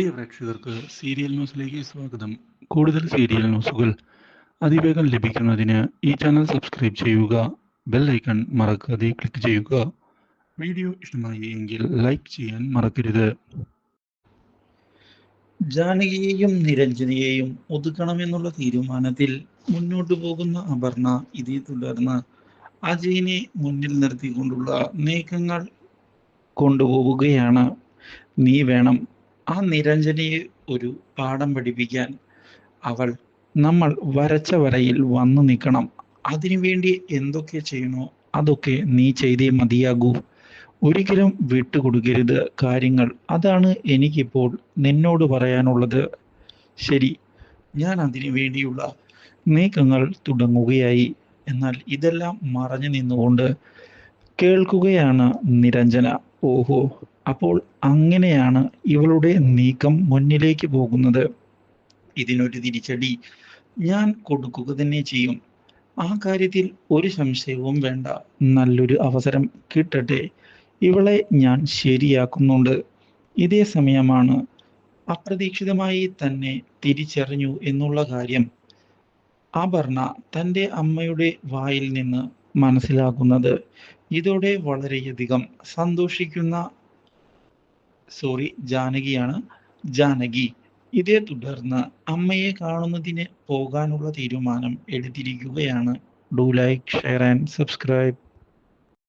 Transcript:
പ്രിയ പ്രേക്ഷകർക്ക് സീരിയൽ ന്യൂസിലേക്ക് സ്വാഗതം. കൂടുതൽ സീരിയൽ ന്യൂസുകൾ അതിവേഗം ലഭിക്കുന്നതിന് ഈ ചാനൽ സബ്സ്ക്രൈബ് ചെയ്യുക ബെൽ ഐക്കൺ മറക്കാതെ ക്ലിക്ക് ചെയ്യുക. വീഡിയോ ഇഷ്ടമായി എങ്കിൽ ലൈക്ക് ചെയ്യാൻ മറക്കരുത്. ജാനകിയെയും നിരഞ്ജനയെയും ഒതുക്കണമെന്നുള്ള തീരുമാനത്തിൽ മുന്നോട്ടു പോകുന്ന അപർണ ഇതേ തുടർന്ന് അജയിനെ മുന്നിൽ നിർത്തിക്കൊണ്ടുള്ള നീക്കങ്ങൾ കൊണ്ടുപോവുകയാണ്. നീ വേണം ആ നിരഞ്ജനയെ ഒരു പാഠം പഠിപ്പിക്കാൻ അവൾ നമ്മൾ വരച്ച വരയിൽ വന്നു നിൽക്കണം. അതിനുവേണ്ടി എന്തൊക്കെ ചെയ്യണോ അതൊക്കെ നീ ചെയ്തേ മതിയാകൂ. ഒരിക്കലും വിട്ടുകൊടുക്കരുത് കാര്യങ്ങൾ. അതാണ് എനിക്കിപ്പോൾ നിന്നോട് പറയാനുള്ളത്. ശരി ഞാൻ അതിനു വേണ്ടിയുള്ള നീക്കങ്ങൾ തുടങ്ങുകയായി. എന്നാൽ ഇതെല്ലാം മറഞ്ഞു നിന്നുകൊണ്ട് കേൾക്കുകയാണ് നിരഞ്ജന. ഓഹോ. അപ്പോൾ അങ്ങനെയാണ് ഇവളുടെ നീക്കം മുന്നിലേക്ക് പോകുന്നത്. ഇതിനൊരു തിരിച്ചടി ഞാൻ കൊടുക്കുക തന്നെ ചെയ്യും. ആ കാര്യത്തിൽ ഒരു സംശയവും വേണ്ട. നല്ലൊരു അവസരം കിട്ടട്ടെ. ഇവളെ ഞാൻ ശരിയാക്കുന്നുണ്ട്. ഇതേ സമയമാണ് അപ്രതീക്ഷിതമായി തന്നെ തിരിച്ചറിഞ്ഞു എന്നുള്ള കാര്യം അപർണ തന്റെ അമ്മയുടെ വായിൽ നിന്ന് മനസ്സിലാക്കുന്നത്. ഇതോടെ വളരെയധികം സന്തോഷിക്കുന്ന സോറി ജാനകിയാണ്. ജാനകി ഇതേ തുടർന്ന് അമ്മയെ കാണുന്നതിന് പോകാനുള്ള തീരുമാനം എടുത്തിരിക്കുകയാണ്. Do like share and subscribe